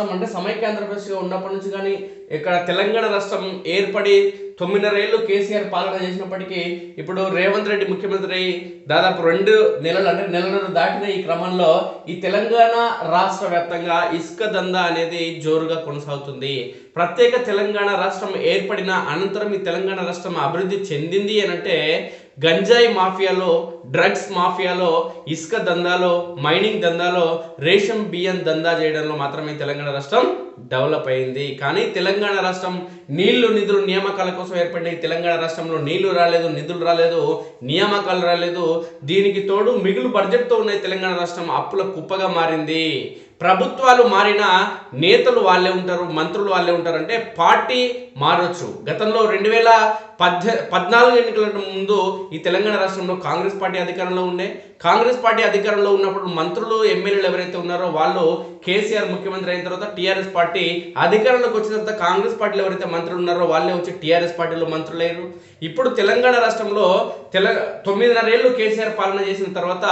రాష్ట్రం అంటే సమైక్య ఆంధ్రప్రదేశ్గా ఉన్నప్పటి నుంచి కానీ ఇక్కడ తెలంగాణ రాష్ట్రం ఏర్పడి తొమ్మిదిన్నరేళ్ళు కేసీఆర్ పాలన చేసినప్పటికీ ఇప్పుడు రేవంత్ రెడ్డి ముఖ్యమంత్రి దాదాపు రెండు నెలలు అంటే నెలన్నర దాటిన ఈ క్రమంలో ఈ తెలంగాణ రాష్ట్ర వ్యాప్తంగా ఇసుక దందా అనేది జోరుగా కొనసాగుతుంది. ప్రత్యేక తెలంగాణ రాష్ట్రం ఏర్పడిన అనంతరం ఈ తెలంగాణ రాష్ట్రం అభివృద్ధి చెందింది అని అంటే గంజాయి మాఫియాలో డ్రగ్స్ మాఫియాలో ఇసుక దందాలో మైనింగ్ దందాలో రేషన్ బియ్యం దందా చేయడంలో మాత్రమే తెలంగాణ రాష్ట్రం డెవలప్ అయింది. కానీ తెలంగాణ రాష్ట్రం నీళ్ళు నిధులు నియామకాల కోసం ఏర్పడిన తెలంగాణ రాష్ట్రంలో నీళ్ళు రాలేదు నిధులు రాలేదు నియామకాలు రాలేదు. దీనికి తోడు మిగులు బడ్జెట్తో ఉన్న తెలంగాణ రాష్ట్రం అప్పుల కుప్పగా మారింది. ప్రభుత్వాలు మారిన నేతలు వాళ్ళే ఉంటారు మంత్రులు వాళ్ళే ఉంటారు అంటే పార్టీ మారొచ్చు. గతంలో రెండు వేల పద్దె పద్నాలుగు ఎన్నికల ముందు ఈ తెలంగాణ రాష్ట్రంలో కాంగ్రెస్ పార్టీ అధికారంలో ఉండే. కాంగ్రెస్ పార్టీ అధికారంలో ఉన్నప్పుడు మంత్రులు ఎమ్మెల్యేలు ఎవరైతే ఉన్నారో వాళ్ళు కేసీఆర్ ముఖ్యమంత్రి అయిన తర్వాత టీఆర్ఎస్ పార్టీ అధికారంలోకి వచ్చిన తర్వాత కాంగ్రెస్ పార్టీలో ఎవరైతే మంత్రులు ఉన్నారో వాళ్ళే వచ్చి టీఆర్ఎస్ పార్టీలో మంత్రులయ్యారు. ఇప్పుడు తెలంగాణ రాష్ట్రంలో తెల తొమ్మిదిన్నరేళ్ళు కేసీఆర్ పాలన చేసిన తర్వాత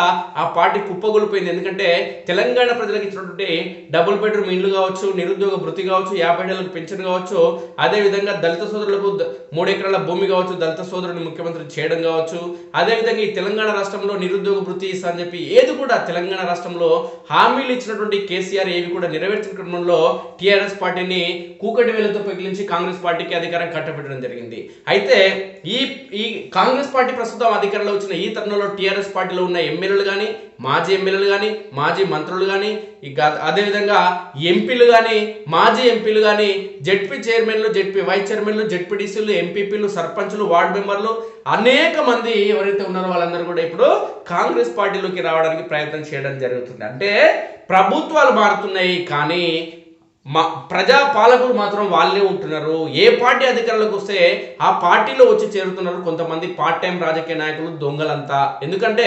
ఆ పార్టీ కుప్పగొలిపోయింది. ఎందుకంటే తెలంగాణ ప్రజలకు ఇచ్చినటువంటి డబుల్ బెడ్రూమ్ ఇండ్లు కావచ్చు నిరుద్యోగ భృతి కావచ్చు యాభై ఏళ్ళకు పెన్షన్ కావచ్చు అదే విధంగా దళిత సోదరులకు మూడు ఎకరాల భూమి కావచ్చు దళిత సోదరుని ముఖ్యమంత్రి చేయడం కావచ్చు అదే విధంగా ఈ తెలంగాణ రాష్ట్రంలో నిరుద్యోగ భృతి ఇస్తా అని చెప్పి ఏది కూడా తెలంగాణ రాష్ట్రంలో హామీలు ఇచ్చినటువంటి కేసీఆర్ ఏవి కూడా నెరవేర్చిన క్రమంలో టీఆర్ఎస్ పార్టీని కూకటి వేలతో పగిలించి కాంగ్రెస్ పార్టీకి అధికారం కట్టబెట్టడం జరిగింది. అయితే ఈ ఈ కాంగ్రెస్ పార్టీ ప్రస్తుతం అధికారంలో వచ్చిన ఈ తరుణంలో టీఆర్ఎస్ పార్టీలో ఉన్న ఎమ్మెల్యేలు కానీ మాజీ ఎమ్మెల్యేలు కానీ మాజీ మంత్రులు కానీ ఇక అదేవిధంగా ఎంపీలు కానీ మాజీ ఎంపీలు కానీ జెడ్పీ చైర్మన్లు జెడ్పీ వైస్ చైర్మన్లు జడ్పీడీసీలు ఎంపీపీలు సర్పంచ్లు వార్డు మెంబర్లు అనేక మంది ఎవరైతే ఉన్నారో వాళ్ళందరూ కూడా ఇప్పుడు కాంగ్రెస్ పార్టీలోకి రావడానికి ప్రయత్నం చేయడం జరుగుతుంది. అంటే ప్రభుత్వాలు మారుతున్నాయి కానీ మా ప్రజా పాలకులు మాత్రం వాళ్ళే ఉంటున్నారు. ఏ పార్టీ అధికారంలోకి వస్తే ఆ పార్టీలో వచ్చి చేరుతున్నారు కొంతమంది పార్ట్ టైం రాజకీయ నాయకులు దొంగలంతా. ఎందుకంటే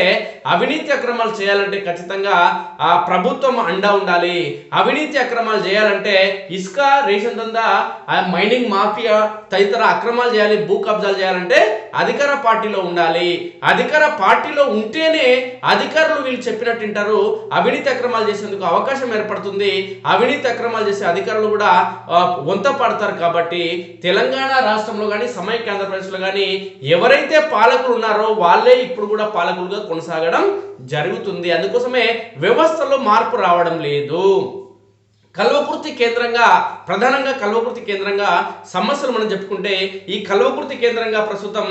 అవినీతి అక్రమాలు చేయాలంటే ఖచ్చితంగా ఆ ప్రభుత్వం అండా ఉండాలి. అవినీతి అక్రమాలు చేయాలంటే ఇసుక రేషన్ దందా ఆ మైనింగ్ మాఫియా తదితర అక్రమాలు చేయాలి భూ కబ్జాలు చేయాలంటే అధికార పార్టీలో ఉండాలి. అధికార పార్టీలో ఉంటేనే అధికారులు వీళ్ళు చెప్పినట్టు వింటారు. అవినీతి అక్రమాలు చేసేందుకు అవకాశం ఏర్పడుతుంది. అవినీతి అక్రమాలు చేసే అధికారులు కూడా వంత పడతారు కాబట్టి తెలంగాణ రాష్ట్రంలో కానీ సమైక్య ఆంధ్రప్రదేశ్లో కానీ ఎవరైతే పాలకులు ఉన్నారో వాళ్ళే ఇప్పుడు కూడా పాలకులుగా కొనసాగడం జరుగుతుంది. అందుకోసమే వ్యవస్థలో మార్పు రావడం లేదు. కల్వకుర్తి కేంద్రంగా ప్రధానంగా కల్వకుర్తి కేంద్రంగా సమస్యలు మనం చెప్పుకుంటే ఈ కల్వకుర్తి కేంద్రంగా ప్రస్తుతం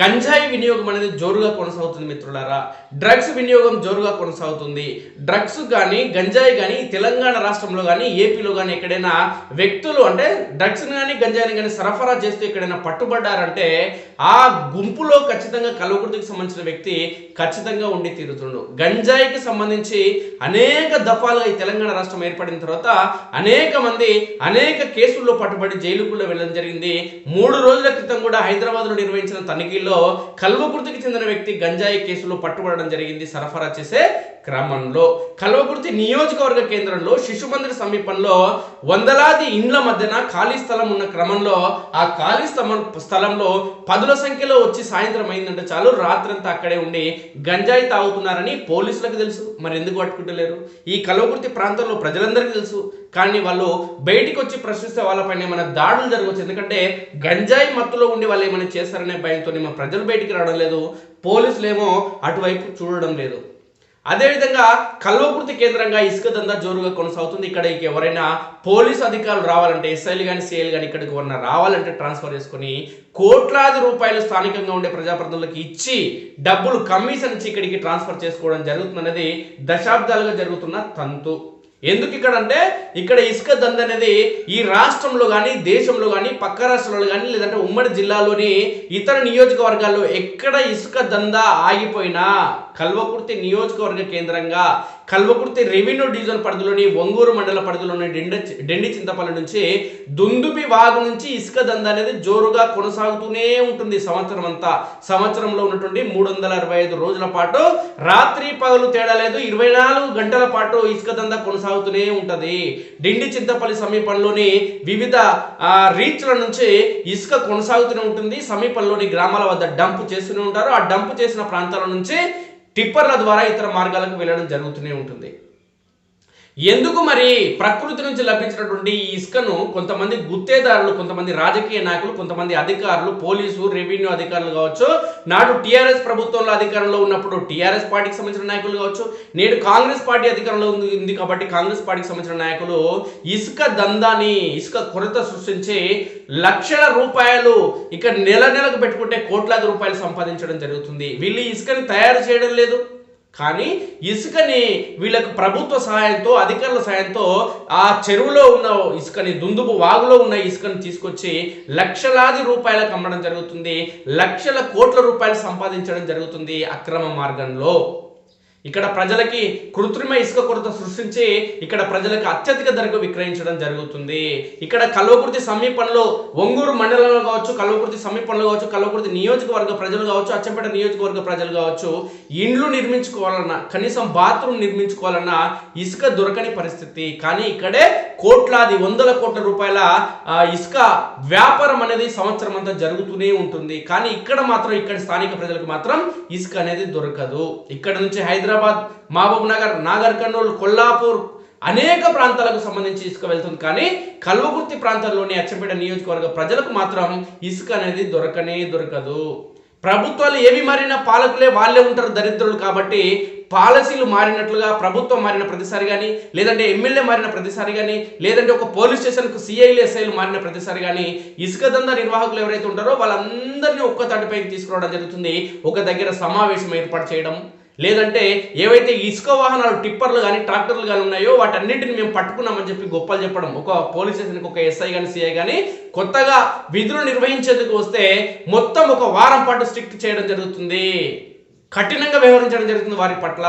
గంజాయి వినియోగం అనేది జోరుగా కొనసాగుతుంది మిత్రులారా. డ్రగ్స్ వినియోగం జోరుగా కొనసాగుతుంది. డ్రగ్స్ కానీ గంజాయి కానీ తెలంగాణ రాష్ట్రంలో కానీ ఏపీలో కానీ ఎక్కడైనా వ్యక్తులు అంటే డ్రగ్స్ కానీ గంజాయిని కానీ సరఫరా చేస్తూ ఎక్కడైనా పట్టుబడ్డారంటే ఆ గుంపులో ఖచ్చితంగా కల్వకుర్తికి సంబంధించిన వ్యక్తి ఖచ్చితంగా ఉండి తీరుతుండు. గంజాయికి సంబంధించి అనేక దఫాలుగా ఈ తెలంగాణ రాష్ట్రం ఏర్పడిన తర్వాత అనేక మంది అనేక కేసుల్లో పట్టుబడి జైలుకు వెళ్ళడం జరిగింది. మూడు రోజుల క్రితం కూడా హైదరాబాద్లో నిర్వహించిన తనిఖీల్లో కల్వకుర్తికి చెందిన వ్యక్తి గంజాయి కేసులో పట్టుబడడం జరిగింది. సరఫరా చేసే క్రమంలో కల్వకుర్తి నియోజకవర్గ కేంద్రంలో శిశు మందిర్ సమీపంలో వందలాది ఇండ్ల మధ్యన ఖాళీ స్థలం ఉన్న క్రమంలో ఆ ఖాళీ స్థలం స్థలంలో పదుల సంఖ్యలో వచ్చి సాయంత్రం అయిందంటే చాలు. రాత్రంతా అక్కడే ఉండి గంజాయి తాగుతున్నారని పోలీసులకు తెలుసు. మరి ఎందుకు పట్టుకుంటలేరు? ఈ కల్వకుర్తి ప్రాంతంలో ప్రజలందరికీ తెలుసు. కానీ వాళ్ళు బయటికి వచ్చి ప్రశ్నిస్తే వాళ్ళపైన ఏమైనా దాడులు జరగవచ్చు. ఎందుకంటే గంజాయి మత్తులో ఉండి వాళ్ళు ఏమైనా చేస్తారనే భయంతో మా ప్రజలు బయటికి రావడం లేదు. పోలీసులేమో అటువైపు చూడడం లేదు. అదేవిధంగా కల్వకుర్తి కేంద్రంగా ఇసుక దందా జోరుగా కొనసాగుతుంది. ఇక్కడ ఎవరైనా పోలీస్ అధికారులు రావాలంటే ఎస్ఐలు కానీ సిఐలు కానీ ఇక్కడికి ఎవరైనా రావాలంటే ట్రాన్స్ఫర్ చేసుకుని కోట్లాది రూపాయలు స్థానికంగా ఉండే ప్రజాప్రతినిధులకు ఇచ్చి డబ్బులు కమిషన్ ఇచ్చి ఇక్కడికి ట్రాన్స్ఫర్ చేసుకోవడం జరుగుతున్నది దశాబ్దాలుగా జరుగుతున్న తంతు. ఎందుకు ఇక్కడ అంటే ఇక్కడ ఇసుక దంద అనేది ఈ రాష్ట్రంలో కానీ దేశంలో కానీ పక్క రాష్ట్రాల్లో కానీ లేదంటే ఉమ్మడి జిల్లాలోని ఇతర నియోజకవర్గాల్లో ఎక్కడ ఇసుక దంద ఆగిపోయినా కల్వకుర్తి నియోజకవర్గ కేంద్రంగా కల్వకుర్తి రెవెన్యూ డివిజన్ పరిధిలోని ఒంగూరు మండల పరిధిలోని డెండ డెండి చింతపల్లి నుంచి దుందుబి వాగు నుంచి ఇసుక దంద అనేది జోరుగా కొనసాగుతూనే ఉంటుంది సంవత్సరం అంతా. సంవత్సరంలో ఉన్నటువంటి మూడు వందల అరవై ఐదు రోజుల పాటు రాత్రి పగలు తేడా లేదు. ఇరవై నాలుగు గంటల పాటు ఇసుక దంద కొనసాగుతూనే ఉంటుంది. డిండి చింతపల్లి సమీపంలోని వివిధ రీచ్ల నుంచి ఇసుక కొనసాగుతూనే ఉంటుంది. సమీపంలోని గ్రామాల వద్ద డంప్ చేస్తూనే ఉంటారు. ఆ డంప్ చేసిన ప్రాంతాల నుంచి టిప్పర్ల ద్వారా ఇతర మార్గాలకు వెళ్ళడం జరుగుతూనే ఉంటుంది. ఎందుకు మరి ప్రకృతి నుంచి లభించినటువంటి ఈ ఇసుకను కొంతమంది గుత్తేదారులు కొంతమంది రాజకీయ నాయకులు కొంతమంది అధికారులు పోలీసు రెవెన్యూ అధికారులు కావచ్చు నాడు టీఆర్ఎస్ ప్రభుత్వంలో అధికారంలో ఉన్నప్పుడు టీఆర్ఎస్ పార్టీకి సంబంధించిన నాయకులు కావచ్చు నేడు కాంగ్రెస్ పార్టీ అధికారంలో ఉంది కాబట్టి కాంగ్రెస్ పార్టీకి సంబంధించిన నాయకులు ఇసుక దందాని ఇసుక కొరత సృష్టించి లక్షల రూపాయలు ఇక నెల నెలకు పెట్టుకుంటే కోట్లాది రూపాయలు సంపాదించడం జరుగుతుంది. వీళ్ళు ఇసుకని తయారు చేయడం లేదు. కానీ ఇసుకని వీళ్ళకు ప్రభుత్వ సహాయంతో అధికారుల సహాయంతో ఆ చెరువులో ఉన్న ఇసుకని దుందుపు వాగులో ఉన్న ఇసుకని తీసుకొచ్చి లక్షలాది రూపాయలకు అమ్మడం జరుగుతుంది. లక్షల కోట్ల రూపాయలు సంపాదించడం జరుగుతుంది అక్రమ మార్గంలో. ఇక్కడ ప్రజలకి కృత్రిమ ఇసుక కొరత సృష్టించి ఇక్కడ ప్రజలకు అత్యధిక ధరకు విక్రయించడం జరుగుతుంది. ఇక్కడ కల్వకుర్తి సమీపంలో ఒంగూరు మండలంలో కావచ్చు కల్వకుర్తి సమీపంలో కావచ్చు కల్వకుర్తి నియోజకవర్గ ప్రజలు కావచ్చు అచ్చంపేట నియోజకవర్గ ప్రజలు కావచ్చు ఇండ్లు నిర్మించుకోవాలన్నా కనీసం బాత్రూమ్ నిర్మించుకోవాలన్నా ఇసుక దొరకని పరిస్థితి. కానీ ఇక్కడే కోట్లాది వందల కోట్ల రూపాయల ఇసుక వ్యాపారం అనేది సంవత్సరం అంతా జరుగుతూనే ఉంటుంది. కానీ ఇక్కడ మాత్రం ఇక్కడ స్థానిక ప్రజలకు మాత్రం ఇసుక అనేది దొరకదు. ఇక్కడ నుంచి హైదరాబాద్ మహబూబ్ నగర్ నాగర్ కర్నూలు కొల్లాపూర్ అనేక ప్రాంతాలకు సంబంధించి ఇసుక వెళ్తుంది. కానీ కల్వకుర్తి ప్రాంతాల్లోని అచ్చంపేట నియోజకవర్గ ప్రజలకు మాత్రం ఇసుక అనేది దొరకనే దొరకదు. ప్రభుత్వాలు ఏవి మారినా పాలకులే వాళ్ళే ఉంటారు దరిద్రులు కాబట్టి పాలసీలు మారినట్లుగా ప్రభుత్వం మారిన ప్రతిసారి కానీ లేదంటే ఎమ్మెల్యే మారిన ప్రతిసారి కానీ లేదంటే ఒక పోలీస్ స్టేషన్కు సిఐలు ఎస్ఐలు మారిన ప్రతిసారి కానీ ఇసుక దందా నిర్వాహకులు ఎవరైతే ఉంటారో వాళ్ళందరినీ ఒక్క తాటిపైకి తీసుకురావడం జరుగుతుంది. ఒక దగ్గర సమావేశం ఏర్పాటు చేయడం లేదంటే ఏవైతే ఇసుక వాహనాలు టిప్పర్లు కానీ ట్రాక్టర్లు కానీ ఉన్నాయో వాటన్నింటిని మేము పట్టుకున్నామని చెప్పి గొప్పలు చెప్పడం. ఒక పోలీస్ స్టేషన్కి ఒక ఎస్ఐ కానీ సిఐ కానీ కొత్తగా విధులు నిర్వహించేందుకు వస్తే మొత్తం ఒక వారం పాటు స్ట్రిక్ట్ చేయడం జరుగుతుంది. కఠినంగా వ్యవహరించడం జరుగుతుంది వారి పట్ల.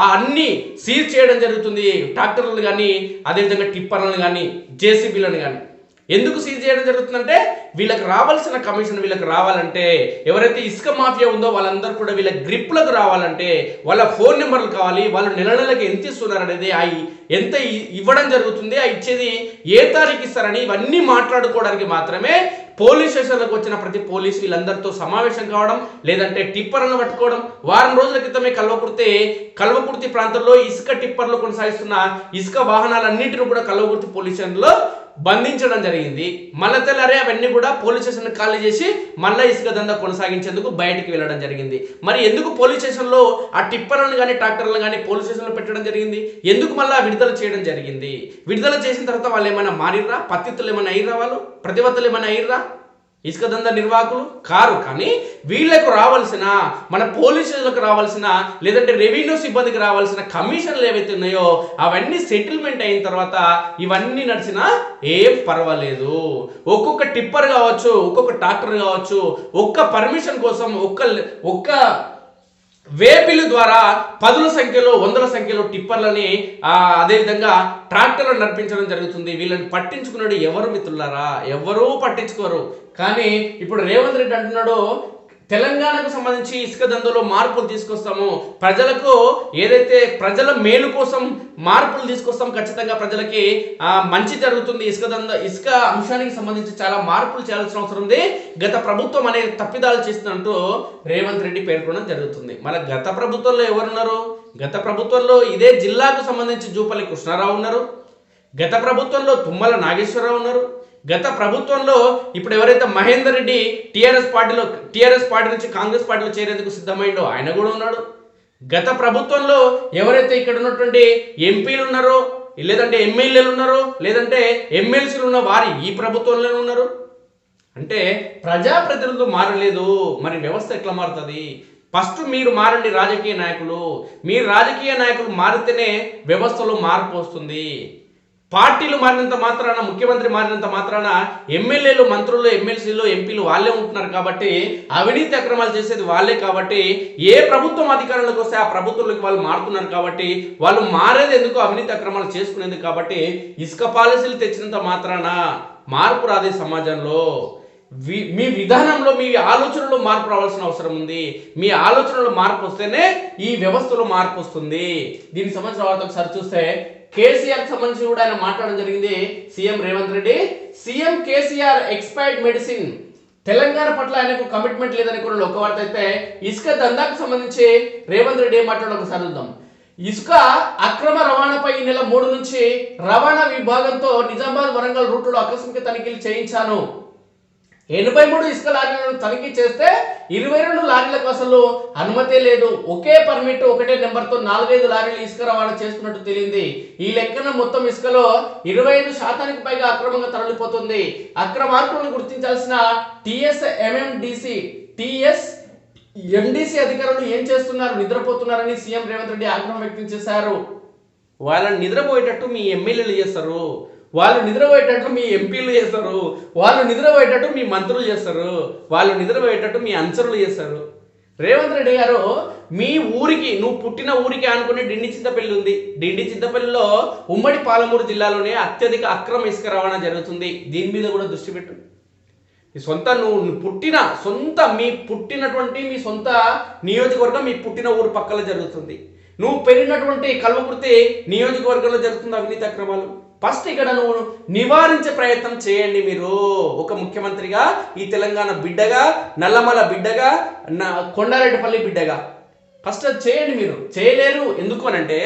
ఆ అన్ని సీజ్ చేయడం జరుగుతుంది. ట్రాక్టర్లను కానీ అదేవిధంగా టిప్పర్లను కానీ జేసీబీలను కానీ ఎందుకు సీజ్ చేయడం జరుగుతుందంటే వీళ్ళకి రావాల్సిన కమిషన్ వీళ్ళకి రావాలంటే ఎవరైతే ఇసుక మాఫియా ఉందో వాళ్ళందరూ కూడా వీళ్ళ గ్రిప్లకు రావాలంటే వాళ్ళ ఫోన్ నెంబర్లు కావాలి వాళ్ళు నెల నెలకి ఎంత ఇస్తున్నారు అనేది ఆ ఎంత ఇవ్వడం జరుగుతుంది ఆ ఇచ్చేది ఏ తారీఖు ఇస్తారని ఇవన్నీ మాట్లాడుకోవడానికి మాత్రమే పోలీస్ స్టేషన్లకు వచ్చిన ప్రతి పోలీస్ వీళ్ళందరితో సమావేశం కావడం లేదంటే టిప్పర్లను పట్టుకోవడం వారం రోజుల క్రితమే కల్వకుర్తి కల్వకుర్తి ప్రాంతంలో ఇసుక టిప్పర్లు కొనసాగిస్తున్న ఇసుక వాహనాలన్నింటిని కూడా కల్వకుర్తి పోలీస్ స్టేషన్లో బంధించడం జరిగింది. మళ్ళా తెల్లారే అవన్నీ కూడా పోలీస్ స్టేషన్ ఖాళీ చేసి మళ్ళీ ఇసుక దందా కొనసాగించేందుకు బయటికి వెళ్ళడం జరిగింది. మరి ఎందుకు పోలీస్ స్టేషన్లో ఆ టిప్పర్లను కానీ ట్రాక్టర్లను కానీ పోలీస్ స్టేషన్లో పెట్టడం జరిగింది? ఎందుకు మళ్ళీ విడుదల చేయడం జరిగింది? విడుదల చేసిన తర్వాత వాళ్ళు ఏమైనా మారిర్రా? పత్తిత్తులు ఏమైనా అయ్యిర్రా వాళ్ళు? ప్రతివత్తులు ఏమైనా అయ్యిర్రా? ఇసుక దందా నిర్వాహకులు? కారు. కానీ వీళ్ళకు రావాల్సిన మన పోలీసులకు రావాల్సిన లేదంటే రెవెన్యూ సిబ్బందికి రావాల్సిన కమిషన్లు ఏవైతే ఉన్నాయో అవన్నీ సెటిల్మెంట్ అయిన తర్వాత ఇవన్నీ నడిచినా ఏం పర్వాలేదు. ఒక్కొక్క టిప్పర్ కావచ్చు ఒక్కొక్క ట్రాక్టర్ కావచ్చు ఒక్క పర్మిషన్ కోసం ఒక్క ఒక్క వేపిలు ద్వారా పదుల సంఖ్యలో వందల సంఖ్యలో టిప్పర్లని అదేవిధంగా ట్రాక్టర్లను నడిపించడం జరుగుతుంది. వీళ్ళని పట్టించుకున్నాడు ఎవరు మిత్రులారా? ఎవరూ పట్టించుకోరు. కానీ ఇప్పుడు రేవంత్ రెడ్డి అంటున్నాడు తెలంగాణకు సంబంధించి ఇసుక దందలో మార్పులు తీసుకొస్తాము ప్రజలకు ఏదైతే ప్రజల మేలు కోసం మార్పులు తీసుకొస్తాం ఖచ్చితంగా ప్రజలకి మంచి జరుగుతుంది. ఇసుక దంద ఇసుక అంశానికి సంబంధించి చాలా మార్పులు చేయాల్సిన అవసరం ఉంది. గత ప్రభుత్వం అనేది తప్పిదాలు చేస్తున్నట్టు రేవంత్ రెడ్డి పేర్కొనడం జరుగుతుంది. మన గత ప్రభుత్వంలో ఎవరున్నారు? గత ప్రభుత్వంలో ఇదే జిల్లాకు సంబంధించి జూపల్లి కృష్ణారావు ఉన్నారు. గత ప్రభుత్వంలో తుమ్మల నాగేశ్వరరావు ఉన్నారు. గత ప్రభుత్వంలో ఇప్పుడు ఎవరైతే మహేందర్ రెడ్డి టీఆర్ఎస్ పార్టీలో టీఆర్ఎస్ పార్టీ నుంచి కాంగ్రెస్ పార్టీలో చేరేందుకు సిద్ధమైండో ఆయన కూడా ఉన్నాడు. గత ప్రభుత్వంలో ఎవరైతే ఇక్కడ ఉన్నటువంటి ఎంపీలు ఉన్నారో లేదంటే ఎమ్మెల్యేలు ఉన్నారో లేదంటే ఎమ్మెల్సీలు ఉన్న వారి ఈ ప్రభుత్వంలోనే ఉన్నారు. అంటే ప్రజాప్రతినిధులు మారలేదు. మరి వ్యవస్థ ఎట్లా మారుతుంది? ఫస్ట్ మీరు మారండి రాజకీయ నాయకులు. మీరు రాజకీయ నాయకులు మారితేనే వ్యవస్థలో మార్పు వస్తుంది. పార్టీలు మారినంత మాత్రాన ముఖ్యమంత్రి మారినంత మాత్రాన ఎమ్మెల్యేలు మంత్రులు ఎమ్మెల్సీలు ఎంపీలు వాళ్ళే ఉంటున్నారు కాబట్టి అవినీతి అక్రమాలు చేసేది వాళ్ళే కాబట్టి ఏ ప్రభుత్వం అధికారంలోకి వస్తే ఆ ప్రభుత్వంలోకి వాళ్ళు మారుతున్నారు కాబట్టి వాళ్ళు మారేది ఎందుకు? అవినీతి అక్రమాలు చేసుకునేందుకు కాబట్టి ఇసుక పాలసీలు తెచ్చినంత మాత్రాన మార్పు రాదే సమాజంలో. మీ విధానంలో మీ ఆలోచనలో మార్పు రావాల్సిన అవసరం ఉంది. మీ ఆలోచనలో మార్పు వస్తేనే ఈ వ్యవస్థలో మార్పు వస్తుంది. దీనికి సంబంధించిన వార్త ఒకసారి చూస్తే కేసీఆర్ సంబంధించి కూడా ఆయన మాట్లాడడం జరిగింది. CM Revanth Reddy. CM KCR expired medicine. Telangana పట్ల ఆయనకు కమిట్మెంట్ లేదని కూడా ఒక వార్త అయితే ఇసుక దందాకు సంబంధించి రేవంత్ రెడ్డి ఏం మాట్లాడో ఒకసారి చూద్దాం. ఇసుక అక్రమ రవాణాపై ఈ నెల మూడు నుంచి రవాణా విభాగంతో నిజామాబాద్ వరంగల్ రూట్లో ఆకస్మిక తనిఖీలు చేయించాను. ఎనభై మూడు ఇసుక లారీలను తనిఖీ చేస్తే ఇరవై రెండు లారీలకు అసలు అనుమతే లేదు. ఒకే పర్మిట్ ఒకటే నెంబర్తో నాలుగైదు లారీలు ఇసుక రవాణా చేస్తున్నట్టు తెలియంది ఈ లెక్కన మొత్తం ఇసుకలో ఇరవై ఐదు శాతానికి పైగా అక్రమంగా తరలిపోతుంది. అక్రమార్కులను గుర్తించాల్సిన టిఎస్ ఎంఎండిసి టిఎస్ ఎండిసి అధికారులు ఏం చేస్తున్నారు? నిద్రపోతున్నారని సీఎం రేవంత్ రెడ్డి ఆగ్రహం వ్యక్తం చేశారు. వాళ్ళని నిద్రపోయేటట్టు మీ ఎమ్మెల్యేలు చేస్తారు. వాళ్ళు నిద్రపోయేటట్టు మీ ఎంపీలు చేస్తారు. వాళ్ళు నిద్రపోయేటట్టు మీ మంత్రులు చేస్తారు. వాళ్ళు నిద్రపోయేటట్టు మీ అంచరులు చేస్తారు. రేవంత్ రెడ్డి గారు మీ ఊరికి నువ్వు పుట్టిన ఊరికి అనుకునే డిండి చింతపల్లి ఉంది. డిండి చింతపల్లిలో ఉమ్మడి పాలమూరు జిల్లాలోనే అత్యధిక అక్రమ ఇసుక రవాణా జరుగుతుంది. దీని మీద కూడా దృష్టి పెట్టు. మీ సొంత నువ్వు నువ్వు పుట్టిన సొంత మీ పుట్టినటువంటి మీ సొంత నియోజకవర్గం మీ పుట్టిన ఊరు పక్కలో జరుగుతుంది. నువ్వు పెరిగినటువంటి కల్వకుర్తి నియోజకవర్గంలో జరుగుతుంది అవినీతి అక్రమాలు. ఫస్ట్ ఇక్కడ నువ్వు నివారించే ప్రయత్నం చేయండి మీరు. ఒక ముఖ్యమంత్రిగా ఈ తెలంగాణ బిడ్డగా నల్లమల బిడ్డగా నా కొండారెడ్డిపల్లి బిడ్డగా. ఫస్ట్ అది చేయండి మీరు. చేయలేరు. ఎందుకు అనంటే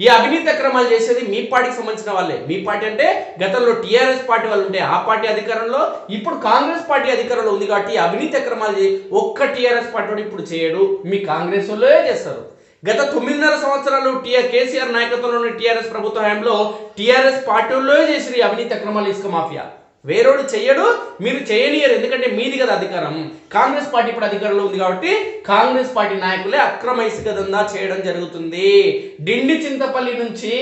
ఈ అవినీతి అక్రమాలు చేసేది మీ పార్టీకి సంబంధించిన వాళ్ళే. మీ పార్టీ అంటే గతంలో టీఆర్ఎస్ పార్టీ వాళ్ళు ఉంటే ఆ పార్టీ అధికారంలో ఇప్పుడు కాంగ్రెస్ పార్టీ అధికారంలో ఉంది కాబట్టి అవినీతి అక్రమాలు ఒక్క టీఆర్ఎస్ పార్టీ ఇప్పుడు చేయడు. మీ కాంగ్రెస్ వాళ్ళే చేస్తారు. గత తొమ్మిదిన్నర సంవత్సరాలు టీఆర్ కేసీఆర్ నాయకత్వంలోని టీఆర్ఎస్ ప్రభుత్వ హయాంలో టీఆర్ఎస్ పార్టీల్లో చేసిన అవినీతి అక్రమాలు ఇసుక మాఫియా. వేరోడు చెయ్యడు మీరు చేయనియరు ఎందుకంటే మీది కదా అధికారం. కాంగ్రెస్ పార్టీ ఇప్పుడు అధికారంలో ఉంది కాబట్టి కాంగ్రెస్ పార్టీ నాయకులే అక్రమ ఇసుక దందా చేయడం జరుగుతుంది. డిండి చింతపల్లి నుంచి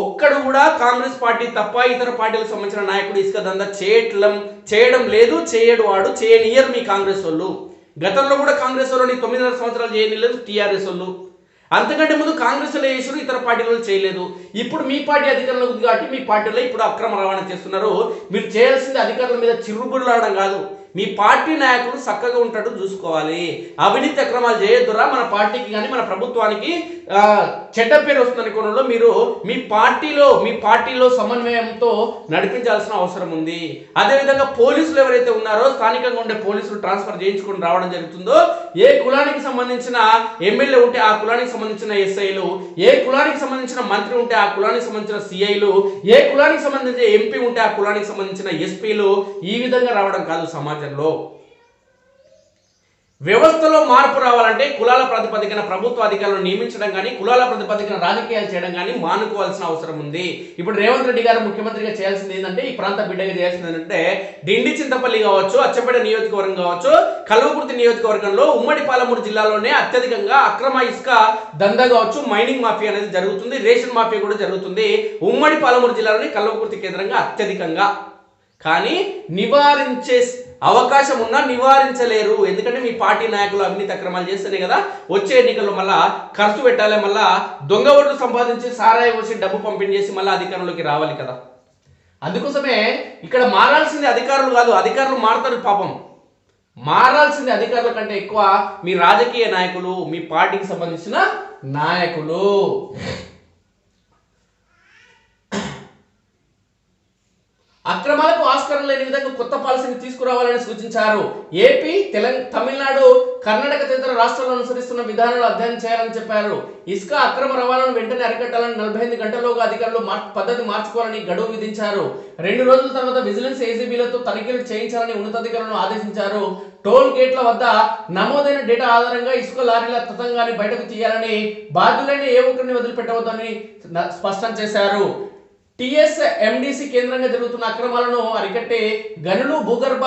ఒక్కడు కూడా కాంగ్రెస్ పార్టీ తప్ప ఇతర పార్టీలకు సంబంధించిన నాయకుడు ఇసుక దందా చేయటం చేయడం లేదు చేయడు వాడు చేయనియరు మీ కాంగ్రెస్ వాళ్ళు. గతంలో కూడా కాంగ్రెస్ వాళ్ళు నీ తొమ్మిదిన్నర సంవత్సరాలు చేయనిలేదు టీఆర్ఎస్ వాళ్ళు. అంతకంటే ముందు కాంగ్రెస్లో ఇతర పార్టీలు చేయలేదు. ఇప్పుడు మీ పార్టీ అధికారంలో ఉంది కాబట్టి మీ పార్టీలో ఇప్పుడు అక్రమ రవాణా చేస్తున్నారు. మీరు చేయాల్సింది అధికారుల మీద చిరుబుర్లాడడం కాదు. మీ పార్టీ నాయకుడు చక్కగా ఉంటాడు చూసుకోవాలి. అవినీతి అక్రమాలు చేయొద్దురా మన పార్టీకి కానీ మన ప్రభుత్వానికి చెడ్డ పేరు వస్తుందని కోణంలో మీరు మీ పార్టీలో మీ పార్టీలో సమన్వయంతో నడిపించాల్సిన అవసరం ఉంది. అదేవిధంగా పోలీసులు ఎవరైతే ఉన్నారో స్థానికంగా ఉండే పోలీసులు ట్రాన్స్ఫర్ చేయించుకొని రావడం జరుగుతుందో ఏ కులానికి సంబంధించిన ఎమ్మెల్యే ఉంటే ఆ కులానికి సంబంధించిన ఎస్ఐలు ఏ కులానికి సంబంధించిన మంత్రి ఉంటే ఆ కులానికి సంబంధించిన సిఐలు ఏ కులానికి సంబంధించిన ఎంపీ ఉంటే ఆ కులానికి సంబంధించిన ఎస్పీలు ఈ విధంగా రావడం కాదు సమాజంలో. వ్యవస్థలో మార్పు రావాలంటే కులాల ప్రాతిపదికన ప్రభుత్వ అధికారులను నియమించడం కానీ కులాల ప్రాతిపదికన రాజకీయాలు చేయడం కానీ మానుకోవాల్సిన అవసరం ఉంది. ఇప్పుడు రేవంత్ రెడ్డి గారు ముఖ్యమంత్రిగా చేయాల్సింది ఏంటంటే ఈ ప్రాంత బిడ్డగా చేయాల్సింది ఏంటంటే డిండి చింతపల్లి కావచ్చు అచ్చపేట నియోజకవర్గం కావచ్చు కల్వకుర్తి నియోజకవర్గంలో ఉమ్మడి పాలమూరు జిల్లాలోనే అత్యధికంగా అక్రమ ఇసుక దందా కావచ్చు మైనింగ్ మాఫియా అనేది జరుగుతుంది రేషన్ మాఫియా కూడా జరుగుతుంది. ఉమ్మడి పాలమూరు జిల్లాలోని కల్వకుర్తి కేంద్రంగా అత్యధికంగా. కానీ నివారించే అవకాశం ఉన్నా నివారించలేరు. ఎందుకంటే మీ పార్టీ నాయకులు అవినీతి అక్రమాలు చేస్తేనే కదా వచ్చే ఎన్నికల్లో మళ్ళా ఖర్చు పెట్టాలి మళ్ళా దొంగ ఓట్లు సంపాదించి సారాయి వచ్చి డబ్బు పంపిణీ చేసి మళ్ళీ అధికారంలోకి రావాలి కదా. అందుకోసమే ఇక్కడ మారాల్సింది అధికారులు కాదు అధికారులు మారతారు పాపం. మారాల్సింది అధికారుల కంటే ఎక్కువ మీ రాజకీయ నాయకులు మీ పార్టీకి సంబంధించిన నాయకులు. అక్రమాలకు ఆస్కారం లేని విధంగా కొత్త పాలసీని తీసుకురావాలని సూచించారు. ఏపీ తెలంగాణ తమిళనాడు కర్ణాటక తదితర రాష్ట్రాలు అనుసరిస్తున్న విధానాలు అధ్యయనం చేయాలని చెప్పారు. ఇసుక అక్రమ రవాణాను వెంటనే అరికట్టాలని నలభై ఐదు గంటల్లోగా అధికారులు పద్ధతి మార్చుకోవాలని గడువు విధించారు. రెండు రోజుల తర్వాత విజిలెన్స్ ఏసీబీలతో తనిఖీలు చేయించాలని ఉన్నతాధికారులను ఆదేశించారు. టోల్ గేట్ల వద్ద నమోదైన డేటా ఆధారంగా ఇసుక లారీల తతంగాన్ని బయటకు తీయాలని బాధ్యులైన ఏ ఒక్కరిని వదిలిపెట్టవద్దని స్పష్టం చేశారు. టిఎస్ ఎండిసి కేంద్రంగా జరుగుతున్న అక్రమాలను అరికట్టే గనులు భూగర్భ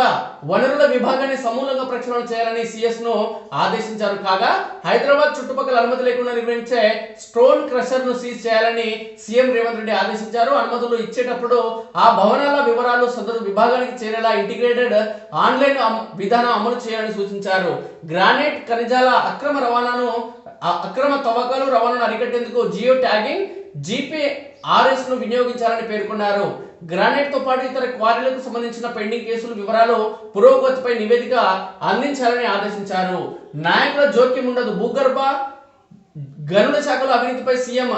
వనరుల విభాగాన్ని సమూలంగా ప్రక్షాళన చేయాలని సిఎస్ను ఆదేశించారు. కాగా హైదరాబాద్ చుట్టుపక్కల అనుమతి లేకుండా నిర్వహించే స్టోన్ క్రషర్ను సీజ్ చేయాలని సీఎం రేవంత్ రెడ్డి ఆదేశించారు. అనుమతులు ఇచ్చేటప్పుడు ఆ భవనాల వివరాలు సదరు విభాగానికి చేరేలా ఇంటిగ్రేటెడ్ ఆన్లైన్ విధానం అమలు చేయాలని సూచించారు. గ్రానైట్ ఖనిజాల అక్రమ రవాణాను అక్రమ తవ్వకాలు రవాణాను అరికట్టేందుకు జియో ట్యాగింగ్ జీపే ఆర్ఎస్ను వినియోగించాలని పేర్కొన్నారు. గ్రానైట్తో పాటు ఇతర క్వారీలకు సంబంధించిన పెండింగ్ కేసుల వివరాలు పురోగతిపై నివేదిక అందించాలని ఆదేశించారు. నాయకుల జోక్యం ఉండదు. భూగర్భ గనుల శాఖలో అవినీతిపై సీఎం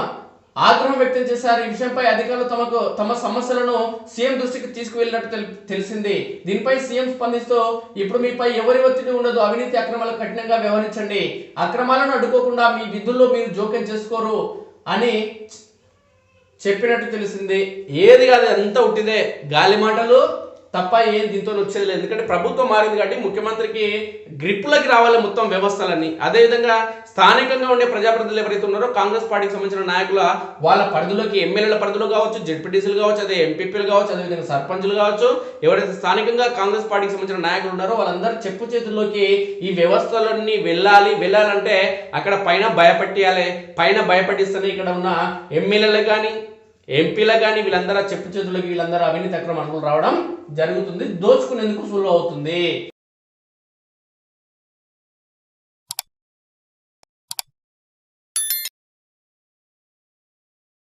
ఆగ్రహం వ్యక్తం చేశారు. ఈ విషయంపై అధికారులు తమకు తమ సమస్యలను సీఎం దృష్టికి తీసుకువెళ్ళినట్టు తెలి- తెలిసింది. దీనిపై సీఎం స్పందిస్తూ ఇప్పుడు మీపై ఎవరి ఒత్తిడి ఉండదు. అవినీతి అక్రమాలు కఠినంగా వ్యవహరించండి. అక్రమాలను అడ్డుకోకుండా మీ విధుల్లో మీరు జోక్యం చేసుకోరు అని చెప్పినట్టు తెలిసింది. ఏది కాదు ఎంత ఉట్టిదే. గాలి మాటలు తప్ప ఏం దీంతో వచ్చేది లేదు. ఎందుకంటే ప్రభుత్వం మారింది కాబట్టి ముఖ్యమంత్రికి గ్రిప్లకి రావాలి మొత్తం వ్యవస్థలన్నీ. అదేవిధంగా స్థానికంగా ఉండే ప్రజాప్రతినిధులు ఎవరైతే ఉన్నారో కాంగ్రెస్ పార్టీకి సంబంధించిన నాయకుల వాళ్ళ పరిధిలోకి ఎమ్మెల్యేల పరిధిలో కావచ్చు జెడ్పీటీసీలు కావచ్చు అదే ఎంపీపీలు కావచ్చు అదేవిధంగా సర్పంచులు కావచ్చు ఎవరైతే స్థానికంగా కాంగ్రెస్ పార్టీకి సంబంధించిన నాయకులు ఉన్నారో వాళ్ళందరూ చెప్పు చేతుల్లోకి ఈ వ్యవస్థలన్నీ వెళ్ళాలి. వెళ్ళాలంటే అక్కడ పైన భయపెట్టియాలి. పైన భయపెట్టిస్తేనే ఇక్కడ ఉన్న ఎమ్మెల్యేలు కానీ ఎంపీలకు కానీ వీళ్ళందరూ చెప్పు చేతులకి వీళ్ళందరూ అవినీతి అక్రమ అనుకులు రావడం జరుగుతుంది. దోచుకునేందుకు సులువు అవుతుంది.